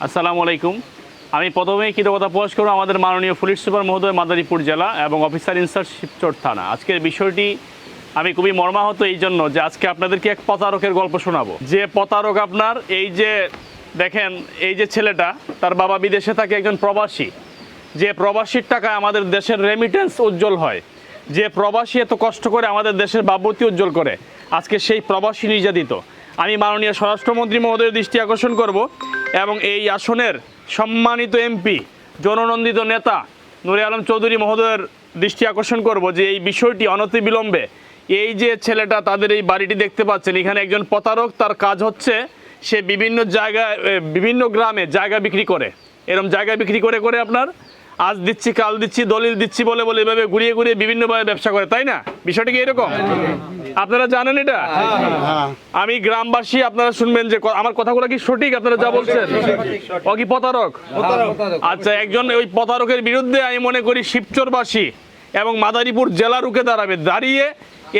আসসালামু আলাইকুম। আমি প্রথমেই কৃতজ্ঞতা প্রকাশ করব আমাদের মাননীয় পুলিশ সুপার মহোদয়, মাদারীপুর জেলা এবং অফিসার ইনচার্জ শিবচর থানা। আজকের বিষয়টি আমি খুবই মর্মাহত এই জন্য যে আজকে আপনাদেরকে এক প্রতারকের গল্প শোনাবো। যে প্রতারক আপনার, এই যে দেখেন, এই যে ছেলেটা, তার বাবা বিদেশে থাকে একজন প্রবাসী। যে প্রবাসীর টাকায় আমাদের দেশের রেমিটেন্স উজ্জ্বল হয়। যে প্রবাসী এত কষ্ট করে আমাদের দেশের বাবতি উজ্জ্বল করে। আজকে সেই প্রবাসী নির্যাতিত। আমি মাননীয় স্বরাষ্ট্রমন্ত্রী মহোদয়ের দৃষ্টি আকর্ষণ করব। এবং এই আসনের সম্মানিত এমপি জননন্দিত নেতা নুরে আলম চৌধুরী মহোদয়ের দৃষ্টি আকর্ষণ করব যে এই বিষয়টি অনতিবিলম্বে এই যে ছেলেটা তাদের এই বাড়িটি দেখতে পাচ্ছেন, এখানে একজন প্রতারক, তার কাজ হচ্ছে সে বিভিন্ন জায়গায় বিভিন্ন গ্রামে জায়গা বিক্রি করে। এরম জায়গা বিক্রি করে করে আপনার আজ দিচ্ছি, কাল দিচ্ছি, দলিল দিচ্ছি বলে বলে এভাবে ঘুরিয়ে ঘুরিয়ে বিভিন্নভাবে ব্যবসা করে, তাই না? বিষয়টা কি এরকম? আপনারা জানেন এটা? আমি গ্রামবাসী, আপনারা শুনবেন যে আমার কথাগুলো কি সঠিক? আপনারা যা বলছেন। ও কি প্রতারক? আচ্ছা একজন ওই প্রতারকের বিরুদ্ধে আমি মনে করি শিবচরবাসী এবং মাদারীপুর জেলা রুখে দাঁড়াবে। দাঁড়িয়ে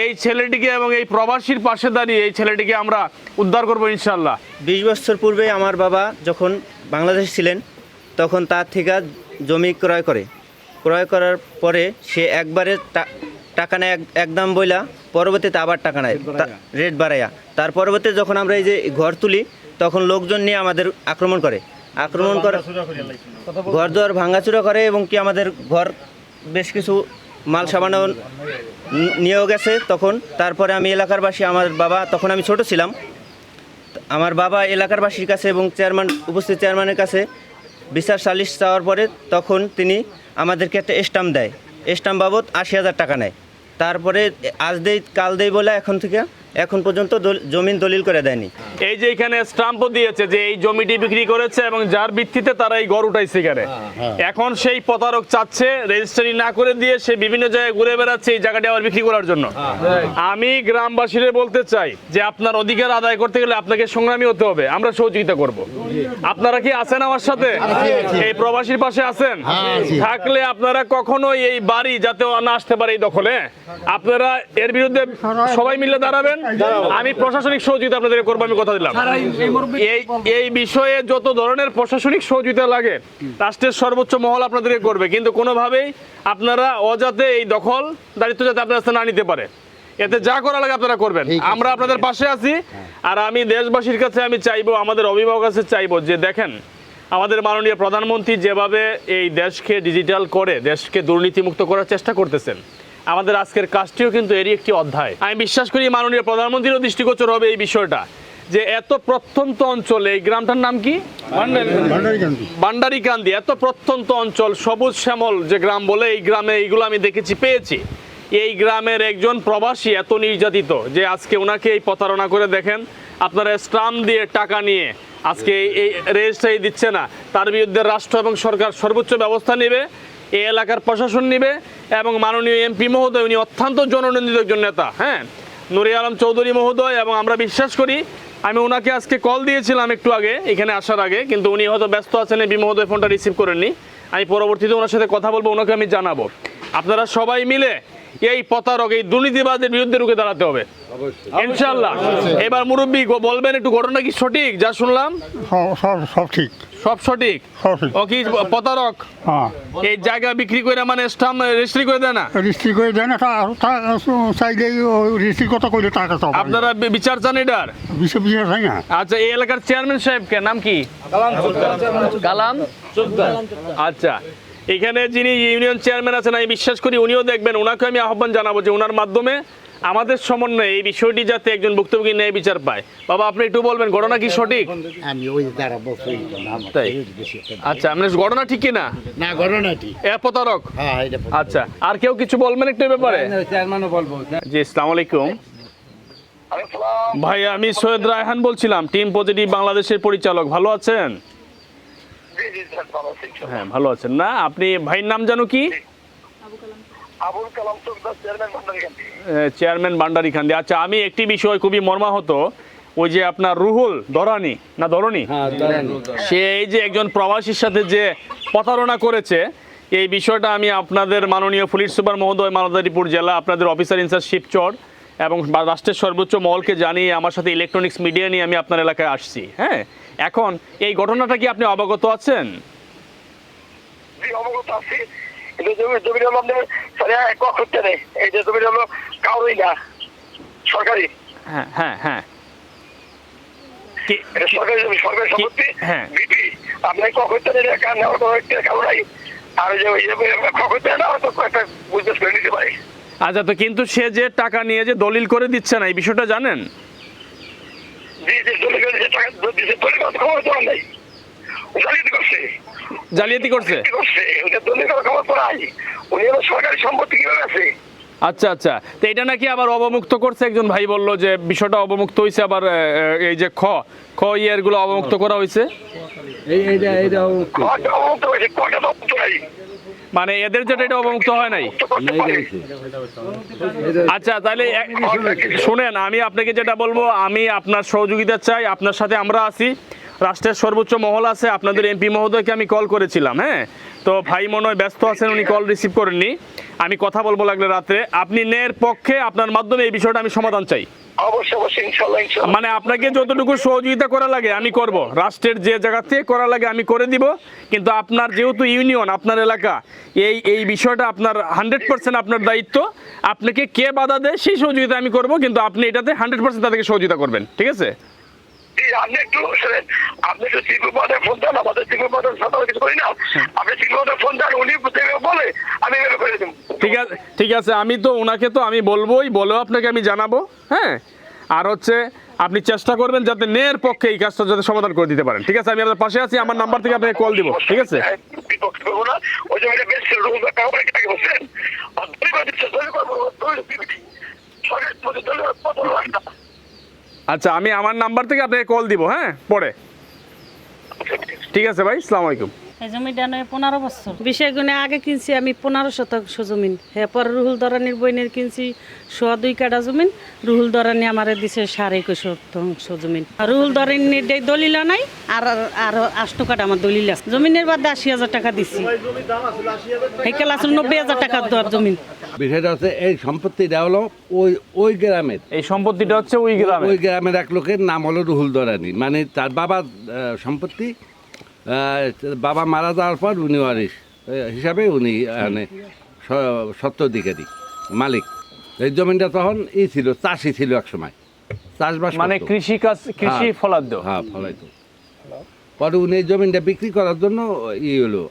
এই ছেলেটিকে এবং এই প্রবাসীর পাশে দাঁড়িয়ে এই ছেলেটিকে আমরা উদ্ধার করব ইনশাল্লাহ বিশ বছর পূর্বে আমার বাবা যখন বাংলাদেশ ছিলেন, তখন তার থেকে জমি ক্রয় করে। ক্রয় করার পরে সে একবারে টা- টাকা নেয় এক- একদম বইলা পরবর্তীতে আবার টাকা নেয় রেট বাড়াইয়া। তার পরবর্তীতে যখন আমরা এই যে ঘর তুলি তখন লোকজন নিয়ে আমাদের আক্রমণ করে। আক্রমণ করে ঘর দুয়ার ভাঙাচুরা করে এবং কি আমাদের ঘর বেশ কিছু মাল সামান্য ন- নিয়েও গেছে। তখন তারপরে আমি এলাকারবাসী আমার বাবা তখন আমি ছোট ছিলাম। আমার বাবা এলাকারবাসীর কাছে এবং চেয়ারম্যান উপস্থিত চেয়ারম্যানের কাছে বিচার সালিশ চাওয়ার পরে তখন তিনি আমাদেরকে একটা স্টাম্প দেয়। স্টাম্প বাবদ আশি হাজার টাকা নেয়। তারপরে আজ দেই, কাল দেই বলে এখন থেকে এখন পর্যন্ত জমিন দলিল করে দেয়নি। এই যে এখানে স্টাম্পও দিয়েছে যে এই জমিটি বিক্রি করেছে এবং যার ভিত্তিতে তারা এই গড় উঠাইছে এখানে। এখন সেই প্রতারক চাচ্ছে রেজিস্ট্রি না করে দিয়ে সে বিভিন্ন জায়গায় ঘুরে বেড়াচ্ছে এই জায়গাটি আবার বিক্রি করার জন্য। আমি গ্রামবাসীদের বলতে চাই যে আপনার অধিকার আদায় করতে গেলে আপনাকে সংগ্রামী হতে হবে আমরা সহযোগিতা করব। আপনারা কি আছেন আমার সাথে? এই প্রবাসীর পাশে আছেন? থাকলে আপনারা কখনোই এই বাড়ি যাতে না আসতে পারে এই দখলে। আপনারা এর বিরুদ্ধে সবাই মিলে দাঁড়াবেন। আমি প্রশাসনিক সহযোগিতা আপনাদের করব আমি কথা দিলাম। এই এই বিষয়ে যত ধরনের প্রশাসনিক সহযোগিতা লাগে রাষ্ট্রের সর্বোচ্চ মহল আপনাদেরকে করবে। কিন্তু কোনোভাবেই আপনারা অজাতে এই দখল দায়িত্ব যাতে আপনার না নিতে পারে। এতে যা করা লাগে আপনারা করবেন। আমরা আপনাদের পাশে আছি আর আমি দেশবাসীর কাছে আমি চাইব আমাদের অভিভাবক কাছে চাইব যে দেখেন আমাদের মাননীয় প্রধানমন্ত্রী যেভাবে এই দেশকে ডিজিটাল করে দেশকে দুর্নীতিমুক্ত করার চেষ্টা করতেছেন আমাদের আজকের কাজটিও কিন্তু এরই একটি অধ্যায়। আমি বিশ্বাস করি মাননীয় প্রধানমন্ত্রীরও দৃষ্টিগোচর হবে এই বিষয়টা যে এত প্রত্যন্ত অঞ্চলে এই গ্রামটার নাম কি? বান্ডারিকান্দি এত প্রত্যন্ত অঞ্চল সবুজ শ্যামল যে গ্রাম বলে এই গ্রামে এইগুলো আমি দেখেছি পেয়েছি। এই গ্রামের একজন প্রবাসী এত নির্যাতিত যে আজকে ওনাকে এই প্রতারণা করে দেখেন আপনারা স্টাম্প দিয়ে টাকা নিয়ে আজকে এই- এই রেজিস্ট্রি দিচ্ছে না। তার বিরুদ্ধে রাষ্ট্র এবং সরকার সর্বোচ্চ ব্যবস্থা নেবে এই এলাকার প্রশাসন নেবে এবং মাননীয় এমপি মহোদয়, উনি অত্যন্ত জননন্দিত একজন নেতা হ্যাঁ? নুরি আলম চৌধুরী মহোদয়, এবং আমরা বিশ্বাস করি, আমি ওনাকে আজকে কল দিয়েছিলাম একটু আগে, এখানে আসার আগে, কিন্তু উনি হয়তো ব্যস্ত আছেন, এমপি মহোদয় ফোনটা রিসিভ করেননি। আমি পরবর্তীতে ওনার সাথে কথা বলব, ওনাকে আমি জানাব। আপনারা সবাই মিলে এই প্রতারক এই দুর্নীতিবাদের বিরুদ্ধে রুখে দাঁড়াতে হবে। ইনশাল্লাহ এবার মুরব্বী বলবেন একটু ঘটনা কি সঠিক? যা শুনলাম। সব সব সব ঠিক। সব সঠিক? সব ঠিক। ও কি প্রতারক? হ্যাঁ। এই জায়গা বিক্রি করে মানে স্টাম্প রেজিস্ট্রি করে দেয় না? রেজিস্ট্রি করে দেয় না চাইলেই রেজিস্ট্রি কত করলে টাকা তো আপনারা বিচার চান এটার? বিশ্ব বিচার হয় না। আচ্ছা এই এলাকার চেয়ারম্যান সাহেবকে নাম কি? কালাম আচ্ছা। এখানে যিনি ইউনিয়ন চেয়ারম্যান আছেন আমি বিশ্বাস করি উনিও দেখবেন ওনাকে আমি আহ্বান জানাব যে ওনার মাধ্যমে আমাদের সমন্বয়ে এই বিষয়টি যাতে একজন ভুক্তভোগী ন্যায় বিচার পায়। বাবা আপনি একটু বলবেন ঘটনা কি সঠিক? আমি ওই দ্বারা তাই? আচ্ছা আপনার ঘটনা ঠিক কি না? না ঘটনাটি এ প্রতারক? হ্যাঁ আচ্ছা আর কেউ কিছু বলবেন একটু ব্যাপারে? জি আসসালামু আলাইকুম। ভাই আমি সৈয়দ রায়হান বলছিলাম টিম পজিটিভ বাংলাদেশের পরিচালক ভালো আছেন জি জি স্যার ভালো আছি ইনশাআল্লাহ। হ্যাঁ ভালো আছেন। না আপনি ভাইয়ের নাম জানো কি? আবুল কালাম চৌকদার চেয়ারম্যান ভান্ডারিকান্দি চেয়ারম্যান আচ্ছা আমি একটি বিষয় খুবই মর্মাহত। ওই যে আপনার রুহুল দরানি না দরনি সে এই যে একজন প্রবাসীর সাথে যে প্রতারণা করেছে এই বিষয়টা আমি আপনাদের মাননীয় পুলিশ সুপার মহোদয় মালদারিপুর জেলা আপনাদের অফিসার ইনচার্জ শিবচর এবং রাষ্ট্রের সর্বোচ্চ মহলকে জানিয়ে আমার সাথে ইলেকট্রনিক্স মিডিয়া নিয়ে আমি আপনার এলাকায় আসছি হ্যাঁ? এখন এই ঘটনাটা কি আপনি অবগত আছেন? অবগত আছি। কিন্তু জমি হলো আপনার এক কক নেই এই যে হলো না। সরকারি। হ্যাঁ হ্যাঁ হ্যাঁ। সরকারি জমি সরকারি সম্পত্তি। হ্যাঁ। বিপি আপনার নেই কোনো কারণ নাই। আর যে না হয়তো একটা বুঝতে করে নিতে পারে। আচ্ছা তো কিন্তু সে যে টাকা নিয়ে যে দলিল করে দিচ্ছে না এই বিষয়টা জানেন? জালিয়াতি করছে। আচ্ছা আচ্ছা তো এটা নাকি আবার অবমুক্ত করছে? একজন ভাই বলল যে বিষয়টা অবমুক্ত হয়েছে আবার এই যে খ খ ইয়েরগুলো অবমুক্ত করা হয়েছে কটা অবমুক্ত হয়েছে? কটা অবমুক্ত মানে এদের যেটা এটা অবমুক্ত হয় নাই। আচ্ছা তাহলে শুনেন, আমি আপনাকে যেটা বলব, আমি আপনার সহযোগিতা চাই, আপনার সাথে আমরা আছি। রাষ্ট্রের সর্বোচ্চ মহল আছে, আপনাদের এমপি মহোদয়কে আমি কল করেছিলাম হ্যাঁ? তো ভাই মনে হয় ব্যস্ত আছেন, উনি কল রিসিভ করেননি। আমি কথা বলব লাগলে রাত্রে। আপনি নের পক্ষে আপনার মাধ্যমে এই বিষয়টা আমি সমাধান চাই। অবশ্যই অবশ্যই ইনশাল্লাহ ইনশাল্লাহ। মানে আপনাকে যতটুকু সহযোগিতা করা লাগে আমি করব। রাষ্ট্রের যে জায়গা থেকে করা লাগে আমি করে দিব। কিন্তু আপনার যেহেতু ইউনিয়ন আপনার এলাকা এই এই বিষয়টা আপনার হান্ড্রেড পার্সেন্ট আপনার দায়িত্ব। আপনাকে কে বাধা দেয় সেই সহযোগিতা আমি করব কিন্তু আপনি এটাতে হান্ড্রেড পার্সেন্ট তাদেরকে সহযোগিতা করবেন ঠিক আছে? আপনি একটু আপনি একটু চিকু ফোন দেন আমাদের চিকু পদের সাথে কিছু করি না। আপনি চিকু ফোন দেন উনি যেভাবে বলে আমি এভাবে করে দেবো ঠিক আছে ঠিক আছে, আমি তো ওনাকে তো আমি বলবোই, বলেও আপনাকে আমি জানাব হ্যাঁ? আর হচ্ছে, আপনি চেষ্টা করবেন যাতে নের পক্ষে এই কাজটা যাতে সমাধান করে দিতে পারেন। ঠিক আছে, আমি আপনার পাশে আছি, আমার নাম্বার থেকে আপনাকে কল দিব, ঠিক আছে? আচ্ছা আমি আমার নাম্বার থেকে আপনাকে কল দিব হ্যাঁ? পরে। ঠিক আছে ভাই সালাম আলাইকুম। এই জমিটা নয় পনেরো বছর। বিষয় গুণে আগে কিনছি আমি পনেরো শতাংশ জমিন। হ্যাঁ রুহুল দরানির বইনের কিনছি সোয়া দুই কাটা জমিন। রুহুল দরানি আমার দিছে সাড়ে একুশ শতাংশ জমিন। রুহুল দরানির দলিল নাই আর আর আষ্ট কাটা আমার দলিল আছে। জমিনের বাদে আশি হাজার টাকা দিছি। নব্বই হাজার টাকা দেওয়ার জমিন। বিষয়টা হচ্ছে এই সম্পত্তিটা হলো ওই ওই গ্রামের। এই সম্পত্তিটা হচ্ছে ওই গ্রামে ওই গ্রামের এক লোকের নাম হলো রুহুল দরানি। মানে তার বাবার আহ, সম্পত্তি বাবা মারা যাওয়ার পর উনি ওয়ারিস হিসাবে উনি মানে সত্ত্বাধিকারী মালিক। এই জমিটা তখন ই ছিল চাষি ছিল এক সময়। চাষবাস মানে। কৃষি কাজ কৃষি হ্যাঁ। ফলাদ্য হ্যাঁ ফলাইতো। পরে উনি এই জমিটা বিক্রি করার জন্য ই হলো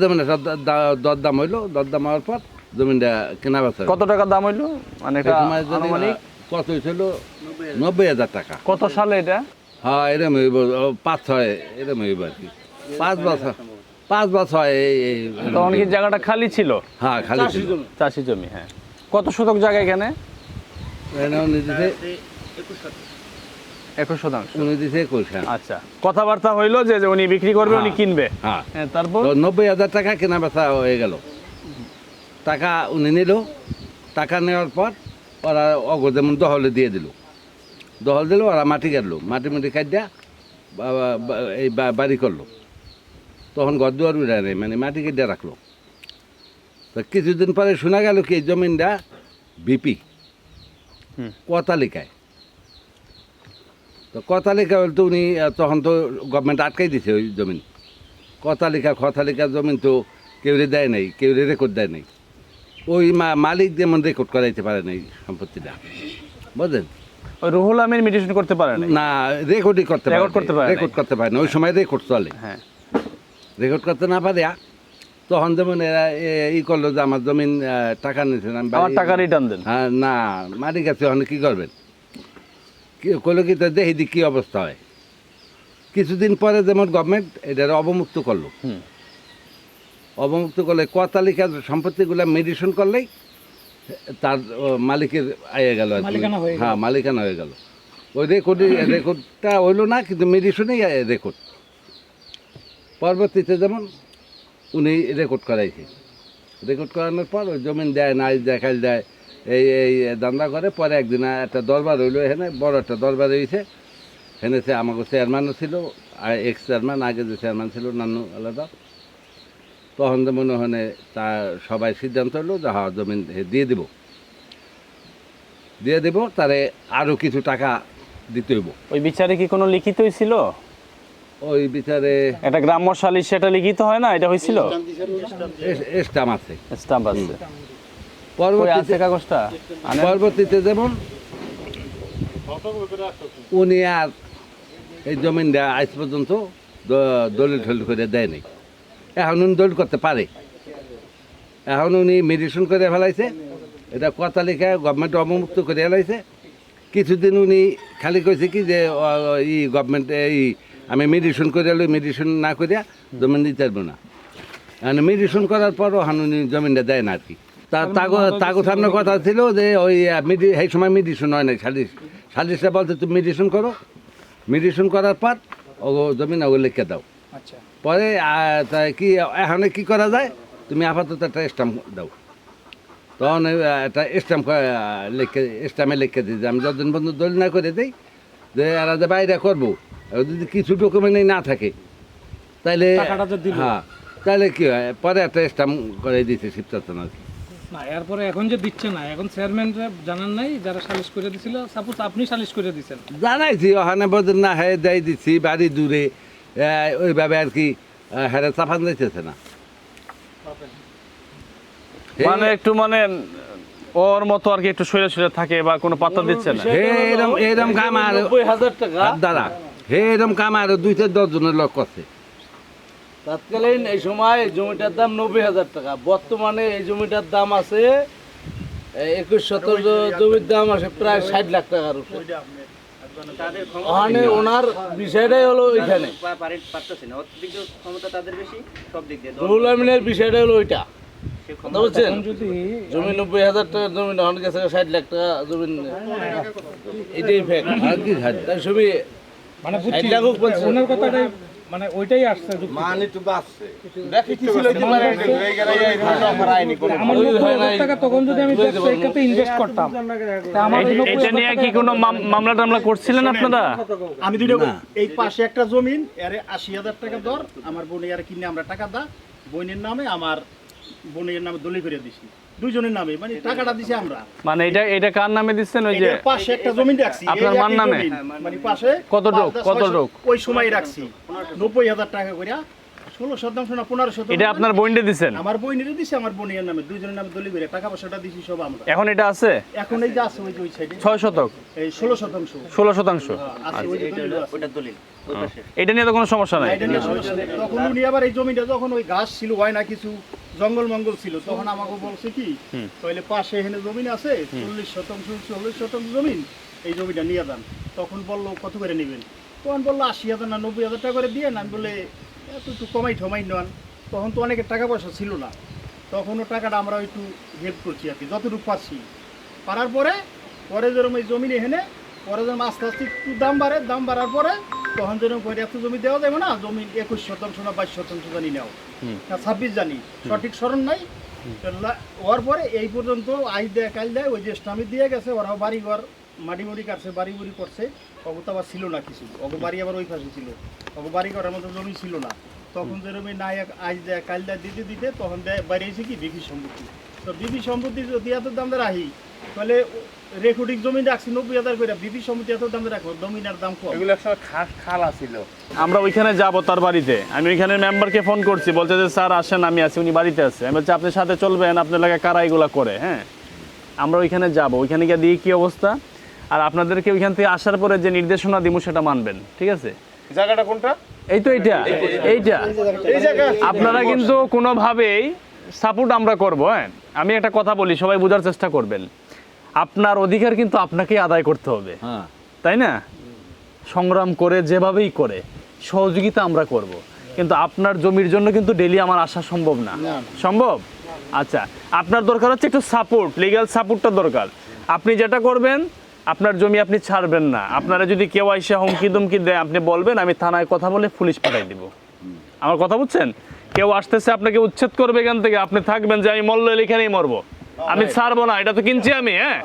জমিটা দরদাম হইল। দরদাম হওয়ার পর জমিটা কেনা বেচা কত টাকা দাম হইল? মানে কত হয়েছিল নব্বই হাজার টাকা। কত সালে এটা? হ্যাঁ এরম হইব পাঁচ ছয় এরম হইব আর কি। পাঁচ বছর পাঁচ বছর এই তখন কি জায়গাটা খালি ছিল? হ্যাঁ খালি ছিল। চাষি জমি হ্যাঁ। কত শতক জায়গা এখানে? উনি একুশ শতাংশ। উনি দিছে একুশ হ্যাঁ। আচ্ছা কথাবার্তা হইল যে উনি বিক্রি করবে উনি হ্যাঁ। কিনবে। হ্যাঁ। হ্যাঁ তারপর? নব্বই হাজার টাকা কেনা বেচা হয়ে গেল। টাকা উনি নিল টাকা নেওয়ার পর ওরা অগ যেমন দহলে দিয়ে দিল। দহল দিল ওরা মাটি কাটলো। মাটি মাটি কাটিয়া এই বাড়ি করল। তখন ঘর দুয়ার উঠে নেই মানে মাটি কেটে রাখল। তো কিছুদিন পরে শোনা গেল কি জমিনটা বিপি। হুম। ক তো কতালিকা তালিকা বলতে উনি তখন তো গভর্নমেন্ট আটকাই দিছে ওই জমিন। কতালিকা তালিকা খ তালিকা জমিন তো কেউ রে দেয় নাই কেউ রে রেকর্ড দেয় নাই। ওই মা- মালিক যেমন রেকর্ড করাইতে পারে নাই সম্পত্তিটা। বুঝলেন? রুহুল আমিন মিডিয়েশন করতে পারে না রেকর্ডই করতে Record করতে পারে রেকর্ড করতে পারে না ওই সময় রেকর্ড চলে। হ্যাঁ। রেকর্ড করতে না পারে তখন যেমন এরা ই করল যে আমার জমিন টাকা নিয়েছেন আমি টাকা রিটার্ন দেন। হ্যাঁ না মালিক আছে ওখানে কী করবেন? কি করল কি তো দেখি কী অবস্থা হয়। কিছুদিন পরে যেমন গভর্নমেন্ট এটার অবমুক্ত করল। অবমুক্ত করলে ক তালিকার সম্পত্তিগুলো মেডিসন করলেই তার মালিকের আয়ে গেল। হ্যাঁ মালিকানা হয়ে গেল। ওই রেকর্ড রেকর্ডটা হইল না কিন্তু মেডিসনেই রেকর্ড পরবর্তীতে যেমন উনি রেকর্ড করাইছে। রেকর্ড করানোর পর ওই জমিন দেয় না দেখাল দেয় এই এই দান্দা করে পরে একদিন একটা দরবার হইল এখানে বড় একটা দরবার হয়েছে এখানে সে আমাকে চেয়ারম্যানও ছিল আর এক্স চেয়ারম্যান আগে যে চেয়ারম্যান ছিল নানু আলাদা। তখন যে মনে হয় তা সবাই সিদ্ধান্ত হলো যে হ্যাঁ জমিন দিয়ে দিব। দিয়ে দেব তারে আরও কিছু টাকা দিতে হইব। ওই বিচারে কি কোনো লিখিতই ছিল ওই বিচারে একটা গ্রাম্য সালিশ সেটা লিখিত হয় না? এটা হয়েছিল স্টাম আছে। স্টাম্প আছে। পরবর্তীতে কাগজটা। পরবর্তীতে যেমন উনি আর এই জমিনটা আজ পর্যন্ত দলিল টলিল করে দেয়নি এখন উনি দলিল করতে পারে। এখন উনি মেডিসিন করে ফেলাইছে। এটা কথা লেখা গভর্নমেন্ট অবমুক্ত করে ফেলাইছে। কিছুদিন উনি খালি কইছে কি যে ই গভর্নমেন্ট এই আমি মেডিসিন করে এলো মেডিসিন না করিয়া জমিন দিতে পারব না। মানে মেডিসিন করার পরও হান উনি জমিনটা দেয় না আর কি তার তাগো তাগো সামনে কথা ছিল যে ওই মেডি সেই সময় মেডিসিন হয় নাই সালিশ। সালিশটা বলতে তুমি মেডিসিন করো। মেডিসিন করার পর ও জমিন ওগুলো লিখে দাও। পরে কি এখন কি করা যায়? তুমি আপাতত একটা স্ট্যাম্প দাও। তখন একটা স্টাম্প লিখে স্টাম্পে লিখে দিই আমি যতদিন বন্ধু দলিল না করে দিই যে এরা যে বাইরে করব যদি কিছু ডকুমেন্টই না থাকে তাইলে হ্যাঁ তাহলে কি হয়? পরে একটা স্ট্যাম্প করে দিয়েছে শিবচর্চন আর কি না এরপরে এখন যে দিচ্ছে না এখন চেয়ারম্যানরা জানান নাই যারা সালিশ করে দিছিল। সাপোজ আপনি সালিশ করে দিছেন। জানাইছি ওখানে বলতে না হ্যাঁ দেয় দিচ্ছি বাড়ি দূরে। ওইভাবে আর কি হ্যাঁ চাপান যাইতেছে না। মানে একটু মানে ওর মতো আর কি একটু থাকে বা কোনো পাত্তা দিচ্ছে না। হে এরম এরম কাম আর হাজার টাকা। দ্বারা হে এরম কাম আর দুইটা দশ জনের লোক করছে। তৎকালীন এই সময় জমিটার দাম নব্বই হাজার টাকা। বর্তমানে এই জমিটার দাম আছে একুশ শতক জমির দাম আছে প্রায় ষাট লাখ টাকার উপরে। ওখানে ওনার বিষয়টাই হলো ওইখানে। রুহুল আমিনের বিষয়টা হলো ওইটা। কথা বুঝছেন? জমি নব্বই হাজার টাকার জমি অনেক গেছে ষাট লাখ টাকা জমি এটাই ফ্যাক্ট আর কি ছবি মানে ষাট লাখ হোক পঞ্চাশ মানে ওইটাই আসছে যুক্তি। আমার ওই নব্বই হয় নাই। হাজার টাকা তখন যদি আমি ইনভেস্ট করতাম। তা আমার এই- এটা নিয়ে কি কোনো মামলা টামলা করছিলেন আপনারা? আমি দুটো এই পাশে একটা জমিন এরে আশি হাজার টাকা দর। আমার বোনে আর কিনে আমরা টাকা দা। বোনের নামে আমার বোনের নামে দলি করে দিছি। দুইজনের নামে মানে টাকাটা দিছি আমরা মানে এটা এটা কার নামে দিচ্ছেন ওই যে পাশে একটা জমি রাখছি আপনার মান নামে? জমিন, মানে পাশে কতটুক? পাঁচ, কত কতটুক? ওই সময় রাখছি নব্বই হাজার টাকা করে ষোলো শতাংশ না পনেরো শতাংশ এটা আপনার বইন্ডে দিচ্ছেন আমার দিছি আমার বোনের নামে দুইজনের নামে দলি করে টাকা পয়সাটা দিছি সব আমরা। এখন এটা আছে? এখন এই যে আছে ওই যে ওই সাইডে ছয় শতক? এই ষোলো শতাংশ। ষোলো শতাংশ? আছে দলিল এটা নিয়ে তো কোনো সমস্যা নাই। এটা নিয়ে সমস্যা নেই। তখন উনি আবার এই জমিটা যখন ওই ঘাস ছিল হয় না কিছু জঙ্গল মঙ্গল ছিল তখন আমাকে বলছে কি তাহলে পাশে এখানে জমিন আছে চল্লিশ শতাংশ চল্লিশ শতাংশ জমিন এই জমিটা নিয়ে যান। তখন বলল কত করে নেবেন? তখন বলল আশি হাজার না নব্বই হাজার টাকা করে দিয়ে আমি বলে এত একটু কমাই ঠমাই নেন তখন তো অনেকের টাকা পয়সা ছিল না। তখনও টাকাটা আমরা একটু হেল্প করছি আর কি যতটুকু পাচ্ছি পারার পরে পরে যেরকম এই জমিন এখানে পরে যেরকম আস্তে আস্তে একটু দাম বাড়ে দাম বাড়ার পরে তখন যেরকম করে এত জমি দেওয়া যাবে না জমি একুশ শতাংশ না বাইশ শতাংশ জানি নাও না ছাব্বিশ জানি সঠিক স্মরণ নাই। হওয়ার পরে এই পর্যন্ত আই দেয় কাল দেয় ওই যে স্টামি দিয়ে গেছে ওরাও বাড়ি ঘর মাটি মুড়ি কাটছে বাড়ি বুড়ি করছে অগো তো আবার ছিল না কিছু। অগো বাড়ি আবার ওই পাশে ছিল। অগো বাড়ি করার মতো জমি ছিল না। তখন যেরকম নায়ক আজ দেয় কাল দেয় দিতে দিতে তখন দেয় বেরিয়েছে কি? বিবি সম্পত্তি। তো বিবি সম্পত্তি যদি এত দাম দিয়ে রাখি তাহলে রেকর্ডিং জমি রাখছি নব্বই হাজার করে বিবি সম্পত্তি এত দাম রাখব জমিনের দাম কম। আমরা ওইখানে যাব তার বাড়িতে। আমি ওইখানে মেম্বারকে ফোন করছি বলছে যে স্যার আসেন আমি আছি উনি বাড়িতে আছে। আমি বলছি আপনার সাথে চলবেন আপনার লাগে কারা এগুলা করে হ্যাঁ? আমরা ওইখানে যাব। ওইখানে গিয়ে দিয়ে কী অবস্থা। আর আপনাদেরকে ওইখান থেকে আসার পরে যে নির্দেশনা দিব সেটা মানবেন ঠিক আছে? জায়গাটা কোনটা? এই তো এইটা এইটা। আপনারা কিন্তু কোনোভাবেই সাপোর্ট আমরা করব হ্যাঁ? আমি একটা কথা বলি সবাই বোঝার চেষ্টা করবেন। আপনার অধিকার কিন্তু আপনাকেই আদায় করতে হবে। হ্যাঁ। তাই না? সংগ্রাম করে যেভাবেই করে সহযোগিতা আমরা করব। কিন্তু আপনার জমির জন্য কিন্তু ডেলি আমার আসা সম্ভব না। সম্ভব? আচ্ছা আপনার দরকার হচ্ছে একটু সাপোর্ট লিগ্যাল সাপোর্টটা দরকার। আপনি যেটা করবেন আপনার জমি আপনি ছাড়বেন না। আপনারা যদি কেউ আইসে হুমকি দুমকি দেয় আপনি বলবেন আমি থানায় কথা বলে পুলিশ পাঠাই দিব। আমার কথা বুঝছেন? কেউ আসতেছে আপনাকে উচ্ছেদ করবে এখান থেকে আপনি থাকবেন যে আমি মল্ল এখানেই মরবো। আমি ছাড়বো না এটা তো কিনছি আমি হ্যাঁ?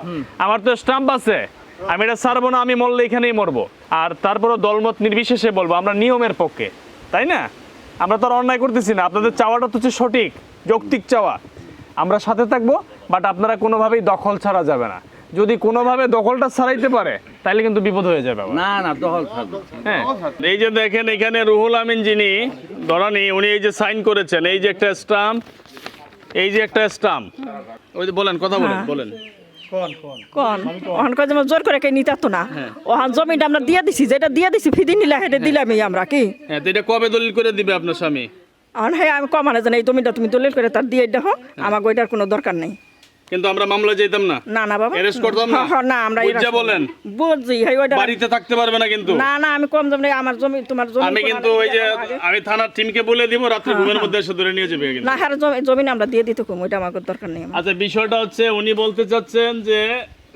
আমার তো স্টাম্প আছে। আমি এটা ছাড়বো না আমি মরলে এখানেই মরবো। আর তারপরে দলমত নির্বিশেষে বলব আমরা নিয়মের পক্ষে তাই না? আমরা তো আর অন্যায় করতেছি না আপনাদের চাওয়াটা তো হচ্ছে সঠিক যৌক্তিক চাওয়া। আমরা সাথে থাকব বাট আপনারা কোনোভাবেই দখল ছাড়া যাবে না। যদি কোনোভাবে দখলটা ছাড়াইতে পারে তাহলে কিন্তু বিপদ হয়ে যাবে না না দখল হ্যাঁ। এই যে দেখেন এখানে রুহুল আমিন যিনি ধরানি উনি এই যে সাইন করেছেন এই যে একটা স্টাম্প এই যে একটা স্টাম্প। ওই যে বলেন কথা বলেন বলেন। কোন ওখান কাজ জোর করে কে নিতে তো না। ওখান জমিটা আমরা দিয়ে দিছি যেটা দিয়ে দিছি ফিদি নিলে হেঁটে দিলামই আমরা কি? হ্যাঁ এটা কবে দলিল করে দিবে আপনার স্বামী? আর হ্যাঁ আমি কমানে জানি এই জমিটা তুমি দলিল করে তার দিয়ে দেখো আমার ওইটার কোনো দরকার নেই। কিন্তু আমরা মামলা যেতাম না। না না বাবা। Arrest করতাম না? হ্যাঁ, হ্যাঁ, না আমরা বুঝা বলেন। বুঝছি হ্যাঁ ওইটা বাড়িতে থাকতে পারবে না কিন্তু। না না আমি কম জমি আমার জমি তোমার জমি আমি কিন্তু ওই যে আমি থানার টিমকে বলে দিব রাত্রে ঘুমের মধ্যে এসে ধরে নিয়ে যাবে কিন্তু। না হ্যাঁ জমি জমি আমরা দিয়ে দিতে কম ওইটা আমার দরকার নেই আচ্ছা বিষয়টা হচ্ছে উনি বলতে চাচ্ছেন যে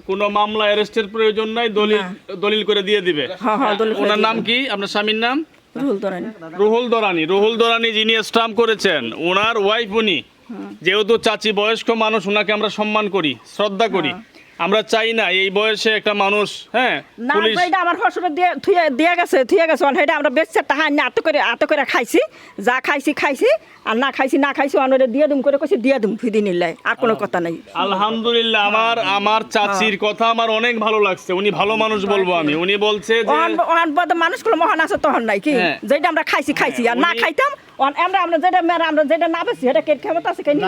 কোনো মামলা অ্যারেস্টের প্রয়োজন নাই দলিল দলিল করে দিয়ে দিবে। হ্যাঁ হ্যাঁ দলিল ওনার নাম কি? আপনার স্বামীর নাম। রুহুল ধরেন রুহুল দরানি। রুহুল দরানি যিনি স্টাম্প করেছেন ওনার ওয়াইফ উনি। যেহেতু চাচি বয়স্ক মানুষ ওনাকে আমরা সম্মান করি শ্রদ্ধা করি। আমরা চাই না এই বয়সে একটা মানুষ হ্যাঁ না এটা আমার দিয়ে দিয়ে গেছে থুয়ে গেছে অন এটা আমরা বেচছে টাকা আনি আত করে আত করে খাইছি। যা খাইছি খাইছি আর না খাইছি না খাইছি অন দিয়ে দুম করে কইছি দিয়ে দুম ফিদি নিলে আর কোনো কথা নাই। আলহামদুলিল্লাহ আমার আমার চাচির কথা আমার অনেক ভালো লাগছে উনি ভালো মানুষ বলব আমি। উনি বলছে যে ওহান মানুষগুলো মহান আছে তখন নাই কি? হ্যাঁ। যেটা আমরা খাইছি খাইছি আর না খাইতাম আমরা আমরা যেটা মেরা আমরা যেটা না বেশি এটা কে ক্ষমতা আছে কে নিব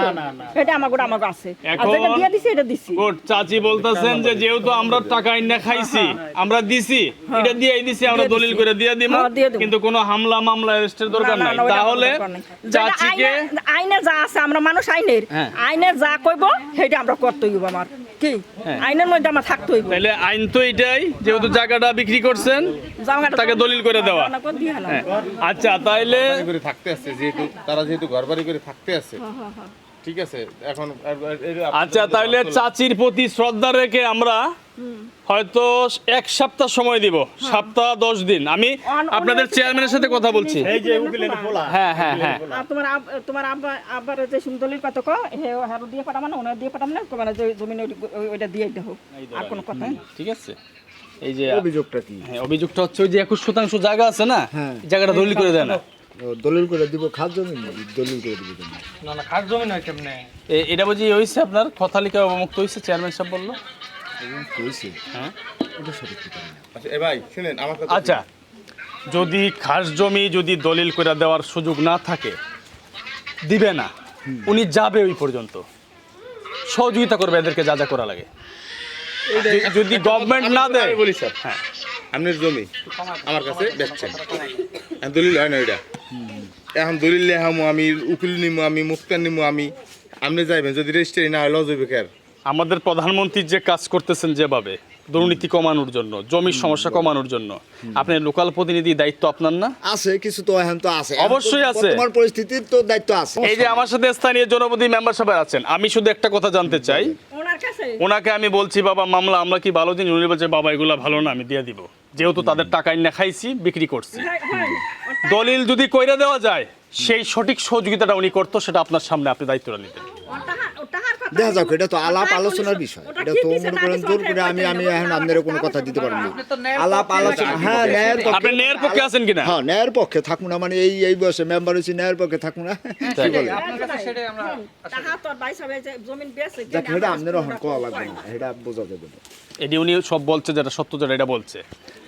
এটা আমার গোটা আমার আছে। আর যেটা দিয়ে দিছি এটা দিছি। কোর্ট চাচি বলতেছেন যে যেহেতু আমরা টাকা ইন্না খাইছি আমরা দিছি এটা দিয়ে দিছি আমরা দলিল করে দিয়ে দিব হ্যাঁ। কিন্তু কোনো হামলা মামলা অ্যারেস্টের দরকার নাই। তাহলে চাচিকে আইনে- যা আছে আমরা মানুষ আইনের। হ্যাঁ। আইনে যা কইব সেটা আমরা করতে হইব আমার। কি? হ্যাঁ। আইনের মধ্যে আমার থাকতে হইব। তাহলে আইন তো এটাই যেহেতু জায়গাটা বিক্রি করছেন তাকে দলিল করে দেওয়া। হ্যাঁ। আচ্ছা তাইলে থাকতে আছে যেহেতু তারা যেহেতু ঘর বাড়ি করে থাকতে আছে। ঠিক আছে এখন আর- আর- এর আপনাদের আচ্ছা তাহলে চাচির প্রতি শ্রদ্ধা রেখে আমরা হয়তো এক সপ্তাহ সময় দিব সপ্তাহ দশ দিন। আমি আপনাদের চেয়ারম্যানের সাথে কথা বলছি। এই যে হ্যাঁ হ্যাঁ হ্যাঁ। তোমার তোমার আব্বা আব্বার যে সুন্দরীর কত ক হে হারু দিয়ে পাঠাম না ওনার দিয়ে পাঠাম না মানে যে জমিন ওই- ওই- ওইটা দিয়ে দেবো। আর কোনো কথা ঠিক আছে। এই যে অভিযোগটা কি? হ্যাঁ অভিযোগটা হচ্ছে ওই যে একুশ শতাংশ জায়গা আছে না? জায়গাটা দলিল করে দেয় না। দলিল করে দিব খাস জমি দলিল করে দিব না না খাস জমি নয় কেমনে? এ- এটা বুঝি হয়েছে আপনার? কথালিকা অবমুক্ত হয়েছে চেয়ারম্যান সাহেব বলল? হ্যাঁ। আচ্ছা এ ভাই শুনেন আমার কথা আচ্ছা যদি খাস জমি যদি দলিল করে দেওয়ার সুযোগ না থাকে দিবে না উনি যাবে ওই পর্যন্ত। সহযোগিতা করবে এদেরকে যা যা করা লাগে। যদি- যদি গভর্নমেন্ট না দেয় বলি স্যার। হ্যাঁ। আপনার জমি আমার কাছে বেচছেন। এখন দলিল হয় না এটা। এখন দলিল লেহামো আমি উকিল নিমু আমি মুক্তার নিমু আমি আপনি যাইবেন যদি রেজিস্ট্রি না হয় লজ হইবে আমাদের প্রধানমন্ত্রী যে কাজ করতেছেন যেভাবে দুর্নীতি কমানোর জন্য জমির সমস্যা কমানোর জন্য আপনি লোকাল প্রতিনিধি দায়িত্ব আপনার না? আছে কিছু তো এখন তো আছে। অবশ্যই আছে। তোমার পরিস্থিতির তো দায়িত্ব আছে। এই যে আমার সাথে স্থানীয় জনপতি মেম্বার সবাই আছেন আমি শুধু একটা কথা জানতে চাই। ওনার কাছে? ওনাকে আমি বলছি বাবা মামলা আমরা কি ভালো জিনিস? উনি বলছে বাবা এগুলো ভালো না আমি দিয়ে দিব। যেহেতু তাদের টাকা না খাইছি বিক্রি করছি। হ্যাঁ, হ্যাঁ। দলিল যদি কইরা দেওয়া যায় সেই সঠিক সহযোগিতাটা উনি করতো সেটা আপনার সামনে আপনি দায়িত্বটা নিতেন। দেখা যাক এটা তো আলাপ আলোচনার বিষয়। এটা তো মনে করেন জোর করে আমি আমি এখন আপনাদের কোনো কথা দিতে পারব না। ন্যায়ের আলাপ পক্ষে আলোচনা হ্যাঁ ন্যায়ের পক্ষে আপনি ন্যায়ের পক্ষে আছেন কিনা? হ্যাঁ ন্যায়ের পক্ষে থাকুন না মানে এই এই বয়সে মেম্বার হয়েছি ন্যায়ের পক্ষে থাকুন না। কি বলে আপনার কাছে সেটাই আমরা টাকা তোর ভাই সবাই যে জমিন বেচে যাক এটা আপনার এখন কোয়া লাগবে না এটা বোঝা যাবে এটি উনি সব বলছে যেটা সত্য যেটা এটা বলছে।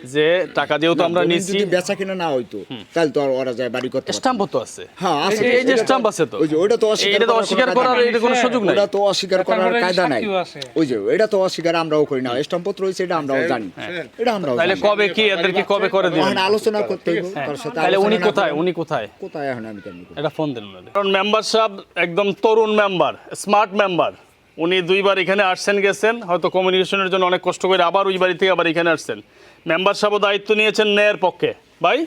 যে টাকা যেহেতু আমরা জমিন নিচ্ছি যদি বেচা কিনা না হইতো তাহলে তো আর ওরা যায় বাড়ি করতে না। স্টাম্পও তো আছে। হ্যাঁ আছে। এই- যে স্টাম্প আছে তো। ওই যে ওইটা তো অস্বীকার এটা তো অস্বীকার করার এটা কোনো সুযোগ নাই। ওটা তো অস্বীকার করার কায়দা নাই। ওই যে এটা তো অস্বীকার আমরাও করি না। স্টাম্পত্র রয়েছে এটা আমরাও জানি। এটা আমরাও তাহলে কবে কি এদেরকে কবে করে দিবেন? আলোচনা করতে হইব কার সাথে তাহলে উনি কোথায় উনি কোথায়? কোথায় এখন আমি কেন এটা ফোন দিন ওনাদের। কারণ মেম্বার সাহেব একদম তরুণ মেম্বার স্মার্ট মেম্বার উনি দুইবার এখানে আসছেন গেছেন। হয়তো কমিউনিকেশনের জন্য অনেক কষ্ট করে আবার ওই বাড়ি থেকে আবার এখানে আসছেন। মেম্বার সাহেবও দায়িত্ব নিয়েছেন ন্যায়ের পক্ষে। ভাই?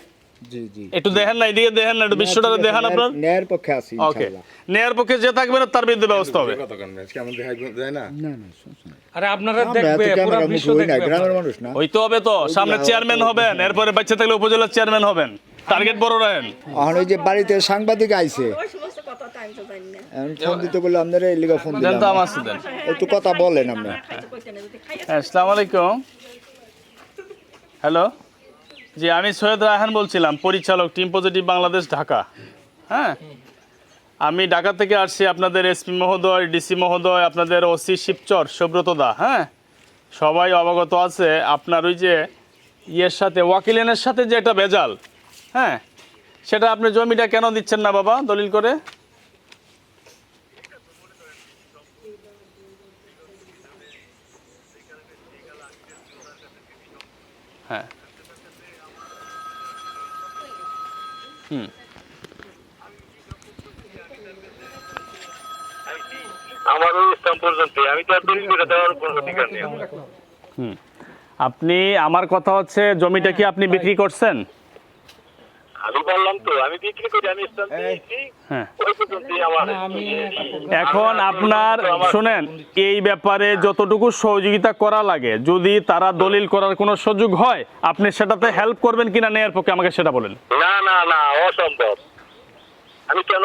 জি জি। একটু দেখেন না এদিকে দেখেন না একটু বিশ্বটা দেখান আপনার। ন্যায়ের পক্ষে আছি ওকে ন্যায়ের পক্ষে যে থাকবে না তার বিরুদ্ধে ব্যবস্থা হবে। আরে আপনারা দেখবে পুরো বিশ্ব দেখবে গ্রামের মানুষ না। হইতে হবে তো সামনে চেয়ারম্যান হবেন এরপরে বাচ্চা থাকলে উপজেলার চেয়ারম্যান হবেন। টার্গেট বড় রাখেন। এখন ওই যে বাড়িতে সাংবাদিক আইছে। ওই তো তো ফোন দিতে বললে আপনারা এই লিগা ফোন দিলাম। তো একটু কথা বলেন আপনি খাইয়া হ্যাঁ, আসসালামু আলাইকুম। হ্যালো? জি, আমি সৈয়দ রায়হান বলছিলাম, পরিচালক টিম পজিটিভ বাংলাদেশ ঢাকা। হ্যাঁ? আমি ঢাকা থেকে আসছি আপনাদের এসপি মহোদয়, ডিসি মহোদয়, আপনাদের ওসি শিবচর, সুব্রত দা হ্যাঁ? সবাই অবগত আছে, আপনার ওই যে ইয়ের সাথে, ওয়াকিলেনের সাথে যে একটা ভেজাল হ্যাঁ? সেটা আপনি জমিটা কেন দিচ্ছেন না বাবা, দলিল করে? হ্যাঁ। হুম। আমার স্থান পর্যন্ত আমি তো আর দলিল করে দেওয়ার কোনো অধিকার নেই হুম। আপনি আমার কথা হচ্ছে জমিটা কি আপনি বিক্রি করছেন? আমি বললাম তো আমি বিক্রি করি আমি স্থান দিয়েছি। হ্যাঁ। আমি এখন আপনার শুনেন এই ব্যাপারে যতটুকু সহযোগিতা করা লাগে যদি তারা দলিল করার কোনো সুযোগ হয় আপনি সেটাতে হেল্প করবেন কিনা নেয়ার পক্ষে আমাকে সেটা বলেন। না না না অসম্ভব। আমি কেন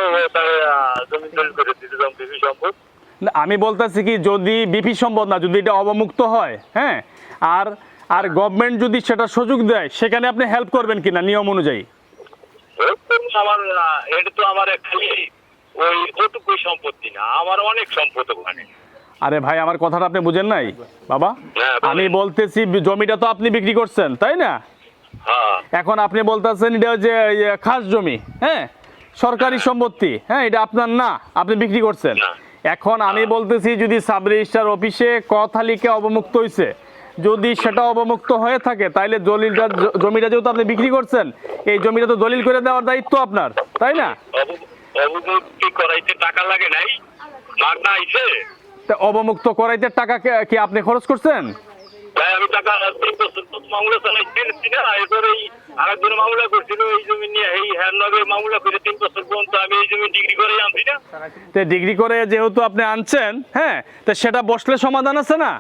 জমি দলিল করে দিতে যাম না, আমি বলতেছি কি যদি বিপি সম্পদ না যদি এটা অবমুক্ত হয় হ্যাঁ আর আর গভর্নমেন্ট যদি সেটা সুযোগ দেয় সেখানে আপনি হেল্প করবেন কিনা নিয়ম অনুযায়ী? আমার এটা তো আমার খালি ওই ওটুকুই সম্পত্তি না আমার অনেক সম্পদ ওখানে। আরে ভাই আমার কথাটা আপনি বুঝেন নাই? বাবা হ্যাঁ, আমি বলতেছি জমিটা তো আপনি বিক্রি করছেন তাই না? হ্যাঁ। এখন আপনি বলতেছেন এটা যে খাস জমি হ্যাঁ? সরকারি সম্পত্তি হ্যাঁ? এটা আপনার না আপনি বিক্রি করছেন। এখন আমি বলতেছি যদি সাব রেজিস্ট্রার অফিসে ক তালিকা অবমুক্ত হয়েছে যদি সেটা অবমুক্ত হয়ে থাকে তাইলে দলিলটা জমিটা যেহেতু আপনি বিক্রি করছেন এই জমিটা তো দলিল করে দেওয়ার দায়িত্ব আপনার তাই না? অবমুক্তি করাইতে টাকা লাগে নাই? মাগনা আইছে? তা অবমুক্ত করাইতে টাকা কি আপনি খরচ করছেন? তাই আমি টাকা তিন বছর তো মামলা চালাইছি না এরপরে এই আরেকজন মামলা করছিল এই জমি নিয়ে এই হ্যার মামলা করে তিন বছর পর্যন্ত আমি এই জমি ডিগ্রি করে আনছি না। ডিগ্রি করে যেহেতু আপনি আনছেন হ্যাঁ তো সেটা বসলে সমাধান আছে না?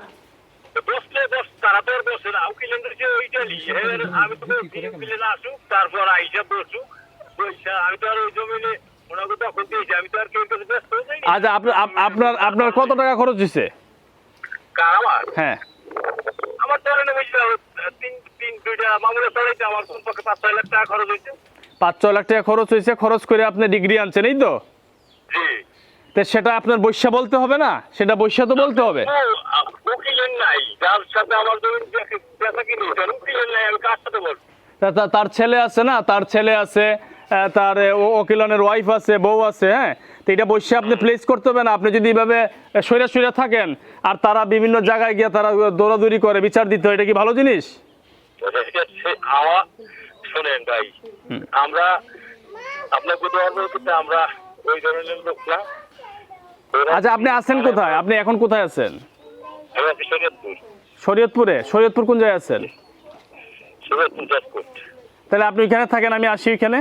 বসলে বস তারা বসে না। যে ওইটা লিখে আমি তো উকিলেন আসুক তারপর আইসা বসুক আমি তো আর ওই জমিনে ওনাকে দখল দিয়েছি আমি তো আর কেউ কাছে ব্যস্ত হয়ে যাই আচ্ছা আপনার আপনার আপনার কত টাকা খরচ হয়েছে কার আমার? হ্যাঁ। আমার ধরেন ওই তিন তিন দুইটা মামলা চালাইতে আমার কমপক্ষে পাঁচ ছয় লাখ টাকা খরচ হয়েছে পাঁচ ছ লাখ টাকা খরচ হয়েছে খরচ করে আপনি ডিগ্রি আনছেন এই তো? জি। তো সেটা আপনার বৈশ্যা বলতে হবে না? সেটা বৈশ্যা তো বলতে হবে। তার ছেলে আছে না? তার ছেলে আছে তার ওকিলনের ওয়াইফ আছে বউ আছে হ্যাঁ? তো এটা বসে আপনি প্লেস করতে হবে না। আপনি যদি এইভাবে সৈরা সৈরা থাকেন আর তারা বিভিন্ন জায়গায় গিয়ে তারা দৌড়াদৌড়ি করে বিচার দিতে এটা কি ভালো জিনিস? শোনেন ভাই আমরা আপনার আমরা ওই ধরনের লোক না। আচ্ছা আপনি আছেন কোথায়? আপনি এখন কোথায় আছেন? শরীয়তপুরে। শরীয়তপুর কোন জায়গায় আছেন? তাহলে আপনি ওইখানে থাকেন আমি আসি ওইখানে?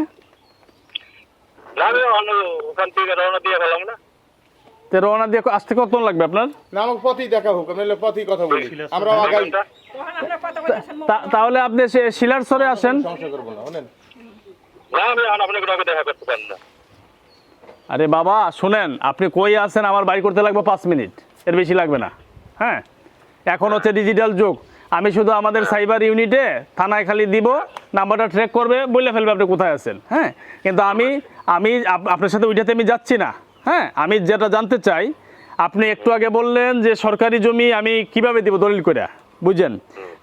রওনা দিয়ে গেলাম না। তো আসতে কতক্ষণ লাগবে আপনার? না আমাকে পথেই দেখা হোক পথেই কথা বলি। আমরা আগাই তাহলে আপনি সে শিলার সরে আসেন। সমস্যা করব না না আমি আপনাকে দেখা করতে পারি না। আরে বাবা, শুনেন, আপনি কই আছেন? আমার বাড়ি করতে লাগবে পাঁচ মিনিট। এর বেশি লাগবে না। হ্যাঁ? এখন হচ্ছে ডিজিটাল যুগ। আমি শুধু আমাদের সাইবার ইউনিটে থানায় খালি দিব নাম্বারটা ট্র্যাক করবে বলে ফেলবে আপনি কোথায় আছেন। হ্যাঁ? কিন্তু আমি আমি আপনার সাথে ওইটাতে আমি যাচ্ছি না। হ্যাঁ? আমি যেটা জানতে চাই, আপনি একটু আগে বললেন যে সরকারি জমি আমি কীভাবে দিব দলিল করে বুঝছেন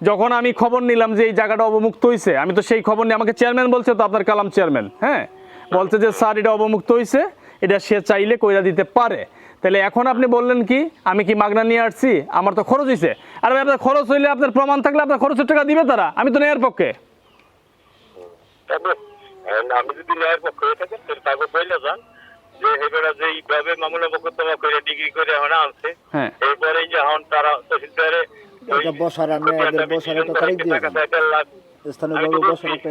যখন আমি খবর নিলাম যে এই জায়গাটা অবমুক্ত হয়েছে আমি তো সেই খবর নিয়ে আমাকে চেয়ারম্যান বলছে, তো আপনার কালাম চেয়ারম্যান হ্যাঁ? বলছে যে, স্যার, এটা অবমুক্ত হয়েছে এটা সে চাইলে কইরা দিতে পারে। তাহলে এখন আপনি বললেন কি আমি কি মাগনা নিয়ে আসছি? আমার তো খরচ হয়েছে আর ভাই আপনার খরচ হইলে আপনার প্রমাণ থাকলে আপনার খরচের টাকা দিবে তারা। আমি তো নেয়ার পক্ষে। আপনি যদি ন্যায়ের পক্ষ থাকেন তাকে যান যে এইভাবে মামলা মোকদ্দমা করে ডিগ্রি করে এখন আনছে হ্যাঁ। এরপরে যে এখন তারা তহসিলদারে ওই এটা বসার আমি এদের বসার একটা তারিখ দিয়ে বসার একটা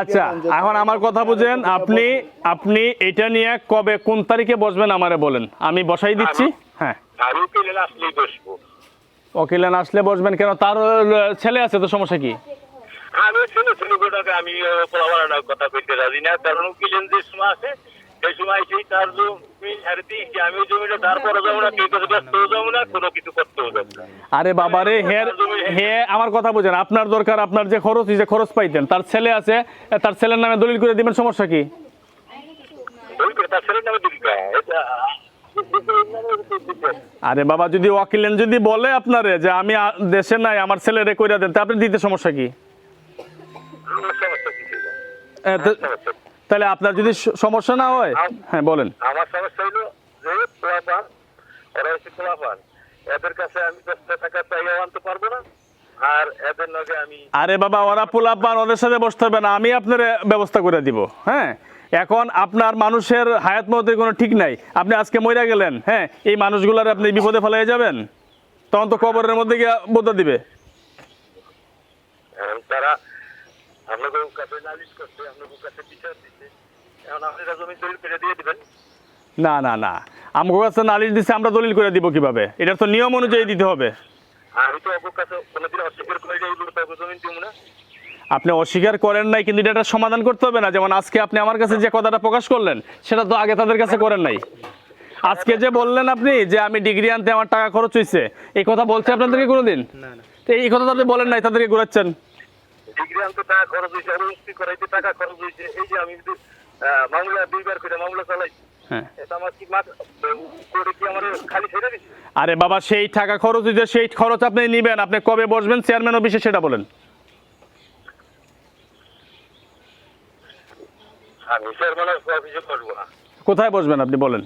আচ্ছা এখন আমার কথা বুঝেন আপনি আপনি এটা নিয়ে কবে কোন তারিখে বসবেন আমারে বলেন? আমি বসাই দিচ্ছি হ্যাঁ। ওকিলেন আসলে বসবেন কেন? তার ছেলে আছে তো সমস্যা কি? আমি শুনে শুনে আমি কথা কইতে রাজি না কারণ উকিলেন যে সময় আছে সেই সময় সেই তার জমি ছাড়ে দিয়েছি আমি জমিটা তারপরে যাব না কেউ কাছে ব্যস্ত যাব না কোনো কিছু করতেও যাব না। আরে বাবা রে হে হে আমার কথা বুঝেন আপনার দরকার আপনার যে খরচ যে খরচ পাইতেন তার ছেলে আছে তার ছেলের নামে দলিল করে দিবেন সমস্যা কি? তার ছেলের নামে দিবি আরে বাবা যদি ওয়াকিলেন যদি বলে আপনারে যে আমি দেশে নাই আমার ছেলেরে কইরা দেন তা আপনি দিতে সমস্যা কি? তাহলে আপনার যদি সমস্যা না হয় হ্যাঁ বলেন। আমার সমস্যা হলো যে পোলাপান ওরা হচ্ছে পোলাপান। এদের কাছে আমি টাকা চাইলেও আনতে পারব না আর এদের লগে আমি আরে বাবা ওরা পোলাপান ওদের সাথে বসতে হবে না আমি আপনার ব্যবস্থা করে দিব হ্যাঁ? এখন আপনার মানুষের হায়াত মধ্যে কোনো ঠিক নাই। আপনি আজকে মইরা গেলেন হ্যাঁ? এই মানুষগুলার আপনি বিপদে ফেলাই যাবেন? তখন তো কবরের মধ্যে গিয়ে বোধা দিবে। তারা আপনাকে কাছে নালিশ করছে আপনাকে কাছে বিচার না না না। আমার কাছে নালিশ দিচ্ছে আমরা দলিল করে দিব কীভাবে? এটা তো নিয়ম অনুযায়ী দিতে হবে। আপনি অস্বীকার করেন নাই কিন্তু এটা একটা সমাধান করতে হবে না। যেমন আজকে আপনি আমার কাছে যে কথাটা প্রকাশ করলেন সেটা তো আগে তাদের কাছে করেন নাই। আজকে যে বললেন আপনি যে আমি ডিগ্রি আনতে আমার টাকা খরচ হয়েছে এই কথা বলছে আপনাদেরকে কোনোদিন? তো এই কথা তো আপনি বলেন নাই তাদেরকে ঘুরাচ্ছেন। ডিগ্রি আনতে টাকা খরচ হয়েছে টাকা খরচ হয়েছে এই যে আমি মামলা দুইবার করে মামলা চালাই। হ্যাঁ। দিচ্ছে আরে বাবা সেই টাকা খরচ হয়েছে সেই খরচ আপনি নিবেন। আপনি কবে বসবেন? চেয়ারম্যান অফিসে সেটা বলেন। কোথায় বসবেন আপনি বলেন।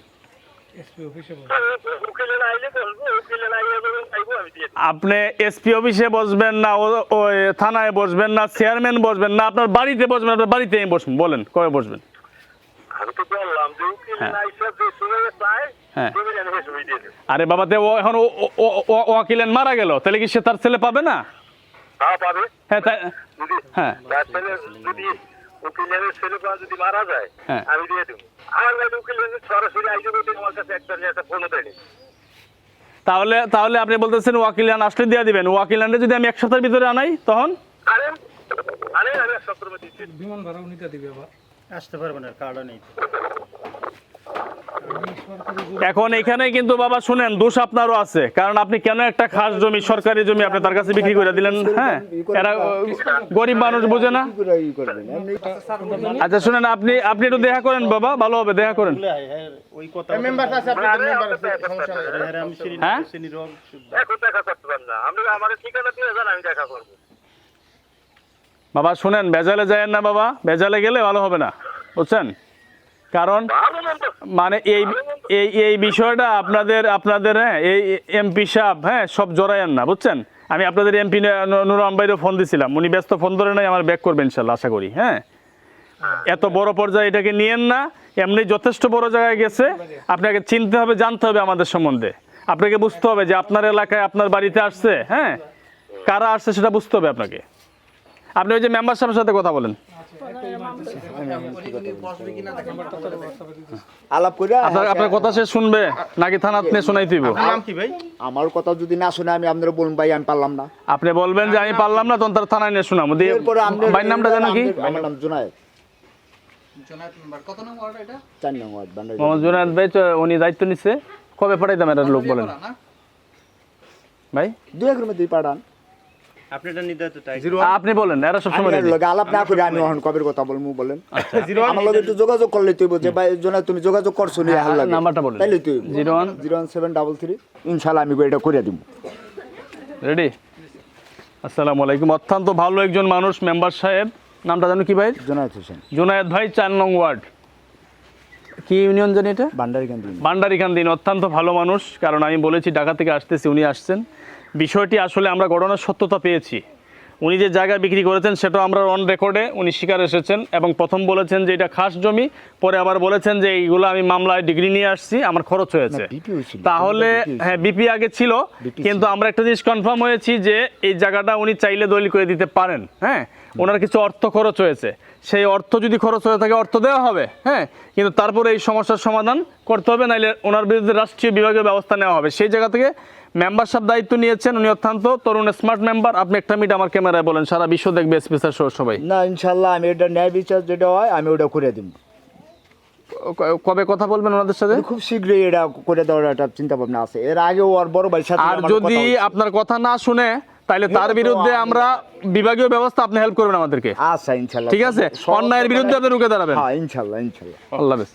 আপনি এসপি অফিসে বসবেন না ও- ওই থানায় বসবেন না চেয়ারম্যান বসবেন না আপনার বাড়িতে বসবেন আপনার বাড়িতে বসবেন বলেন কবে বসবেন? আরে বাবা ও এখন ওয়াকিলেন মারা গেল তাহলে কি সে তার ছেলে পাবে না? হ্যাঁ হ্যাঁ যদি হ্যাঁ। তার ছেলে যদি উকিলের ছেলে যদি মারা যায় হ্যাঁ। আমি দিয়ে দেবো। আমার উকিলের সরাসরি আইসে আমার কাছে একটা একটা ফোনও দেয়নি। তাহলে তাহলে আপনি বলতেছেন ওয়াকিলান আসলে দিয়ে দিবেন। ওয়াকিলানরে যদি আমি এক সপ্তাহের ভিতরে আনাই তখন? আরে আরে আমি এক সপ্তাহের দিয়ে বিমান ভাড়াও নিতে দিবে আবার। আসতে পারবে না কার্ডও নেই এখন এখানে কিন্তু বাবা শুনেন দোষ আপনারও আছে। কারণ আপনি কেন একটা খাস জমি সরকারি জমি আপনি তার কাছে বিক্রি করে দিলেন হ্যাঁ? এরা গরিব মানুষ বোঝে না। আচ্ছা শুনেন আপনি আপনি একটু দেখা করেন বাবা ভালো হবে দেখা করেন। ওই বাবা, শুনেন বেজালে যায় না বাবা বেজালে গেলে ভালো হবে না, বুঝছেন? কারণ মানে এই এই এই বিষয়টা আপনাদের আপনাদের হ্যাঁ এই এমপি সাহেব হ্যাঁ সব জড়ায়েন না, বুঝছেন? আমি আপনাদের এমপি নুর আম্বাইরও ফোন দিছিলাম, উনি ব্যস্ত ফোন ধরে নাই, আমার ব্যাক করবেন ইনশাল্লাহ, আশা করি হ্যাঁ? এত বড় পর্যায়ে এটাকে নিয়েন না, এমনি যথেষ্ট বড় জায়গায় গেছে, আপনাকে চিনতে হবে, জানতে হবে আমাদের সম্বন্ধে। আপনাকে বুঝতে হবে যে আপনার এলাকায় আপনার বাড়িতে আসছে হ্যাঁ? কারা আসছে সেটা বুঝতে হবে আপনাকে। আপনি ওই যে মেম্বার সাহেবের সাথে কথা বলেন। আলাপ করে আপনার আপনার কথা সে শুনবে নাকি থানাত নিয়ে শোনাই দিব? নাম কি ভাই? আমার কথা যদি না শুনে আমি আপনারা বলুন ভাই আমি পারলাম না। আপনি বলবেন যে আমি পারলাম না তখন তার থানায় নিয়ে শোনাবো। দিয়ে এরপরে আপনার- ভাইয়ের নামটা জানো কি? আমার নাম জুনায়েদ। মোহাম্মদ ভাই উনি দায়িত্ব নিচ্ছে কবে পাঠাইতাম এটা লোক বলেন। ভাই? দু একের মধ্যেই পাঠান। আপনি নির্ধারিত আপনি বলেন এরা লগে আলাপ না করে আমি কবের কথা বলেন? আমার লগে একটু যোগাযোগ করলে তুই ভাই তুমি যোগাযোগ করছ নি হাল লাগে? নাম্বারটা বলেন। তাইলে তুই আমি এটা করে দিব রেডি আসসালামু আলাইকুম। অত্যন্ত ভালো একজন মানুষ মেম্বার সাহেব। নামটা জানো কি ভাই? জোনায়েদ হোসেন। জুনায়েদ ভাই চার নং ওয়ার্ড। কি ইউনিয়ন জানি এটা? বান্ডারি কেন্দ্র ভান্ডারিখান দিন অত্যন্ত ভালো মানুষ। কারণ আমি বলেছি ঢাকা থেকে আসতেছি উনি আসছেন। বিষয়টি আসলে আমরা ঘটনার সত্যতা পেয়েছি। উনি যে জায়গা বিক্রি করেছেন সেটা আমরা অন রেকর্ডে উনি স্বীকার এসেছেন এবং প্রথম বলেছেন যে এটা খাস জমি। পরে আবার বলেছেন যে এইগুলো আমি মামলায় ডিগ্রি নিয়ে আসছি আমার খরচ হয়েছে। তাহলে হ্যাঁ বিপি আগে ছিল কিন্তু আমরা একটা জিনিস কনফার্ম হয়েছি যে এই জায়গাটা উনি চাইলে দলিল করে দিতে পারেন হ্যাঁ? ওনার কিছু অর্থ খরচ হয়েছে। সেই অর্থ যদি খরচ হয়ে থাকে অর্থ দেওয়া হবে হ্যাঁ? কিন্তু তারপরে এই সমস্যার সমাধান করতে হবে নাইলে ওনার বিরুদ্ধে রাষ্ট্রীয় বিভাগীয় ব্যবস্থা নেওয়া হবে। সেই জায়গা থেকে মেম্বারশিপ দায়িত্ব নিয়েছেন উনি অত্যন্ত তরুণ স্মার্ট মেম্বার আপনি একটা মিনিট আমার ক্যামেরায় বলেন সারা বিশ্ব দেখবে স্পেশাল শো সবাই। না ইনশাল্লাহ আমি এটা ন্যায় বিচার যেটা হয় আমি ওটা করে দিব কবে কথা বলবেন ওনাদের সাথে? খুব শীঘ্রই এটা করে দেওয়ার একটা চিন্তা ভাবনা আছে। এর আগেও আর বড় ভাই সাথে আর যদি আপনার কথা না শুনে তাহলে তার বিরুদ্ধে আমরা বিভাগীয় ব্যবস্থা আপনি হেল্প করবেন আমাদেরকে। আচ্ছা ইনশাল্লাহ। ঠিক আছে? অন্যায়ের বিরুদ্ধে আপনি রুখে দাঁড়াবেন। হ্যাঁ ইনশাল্লাহ ইনশাল্লাহ। আল্লাহ হাফেজ।